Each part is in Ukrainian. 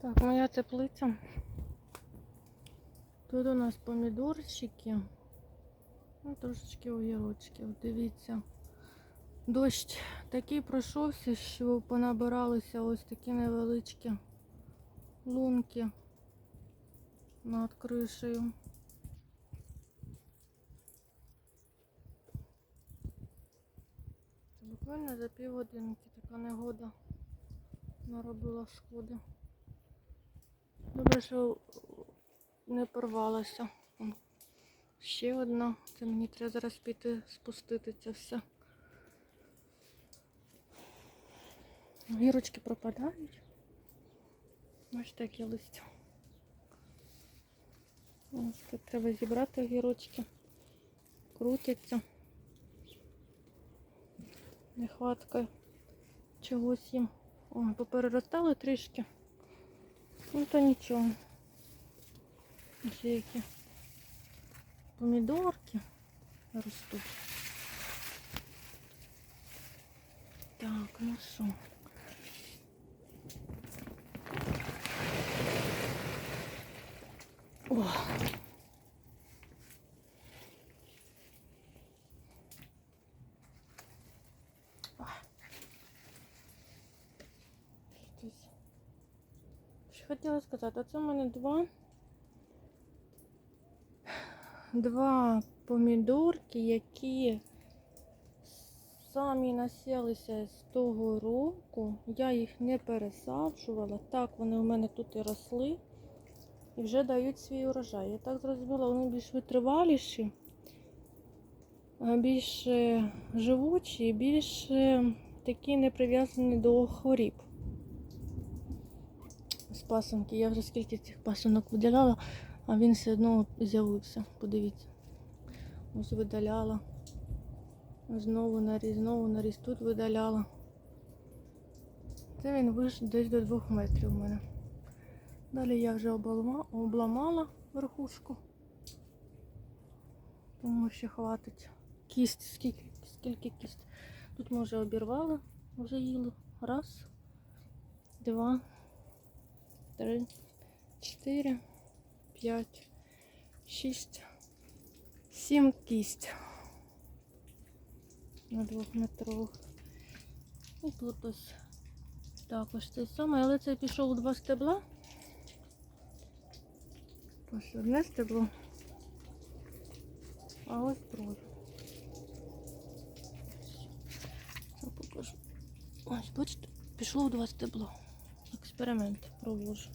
Так, моя теплиця. Тут у нас помідорчики. Ну, трошечки огірочків. Дивіться. Дощ такий пройшовся, що понабиралися ось такі невеличкі лунки над кришею. Буквально за півгодинки така негода наробила шкоди. Добре, що не порвалася. Ще одна. Це мені треба зараз піти спустити це все. Гірочки пропадають. Ось такі листя. Ось тут треба зібрати гірочки. Крутяться. Нехватка чогось їм. О, попереростали трішки. Ну то нічого. Ось які помідорки ростуть. Так, ну що. О. Хотіла сказати, оце в мене два. Два помідорки, які самі насілися з того року. Я їх не пересаджувала. Так, вони у мене тут і росли і вже дають свій урожай. Я так зрозуміла, вони більш витриваліші, більш е, живучі більш е, такі не прив'язані до хворіб. З пасанки. Я вже скільки цих пасанок видаляла, а він все одно з'явився. Подивіться. Ось видаляла. Знову наріз, знову наріз. Тут видаляла. Це він вийшов десь до двох метрів у мене. Далі я вже обламала верхушку. Тому що хватить. Кість, скільки, скільки кість. Тут ми вже обірвали, вже їли. Раз, два, три, чотири, п'ять, шість, сім кість. На двохметрових. І тут ось також те саме, але це пішов у два стебла. Ось одне стебло, а ось друге. Ось, бачите, пішло в два стебло. Експеримент проводжу.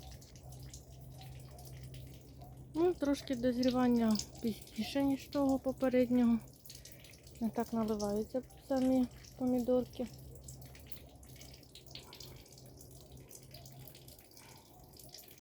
Ну, трошки дозрівання пізніше, ніж того попереднього. Не так наливаються самі помідорки.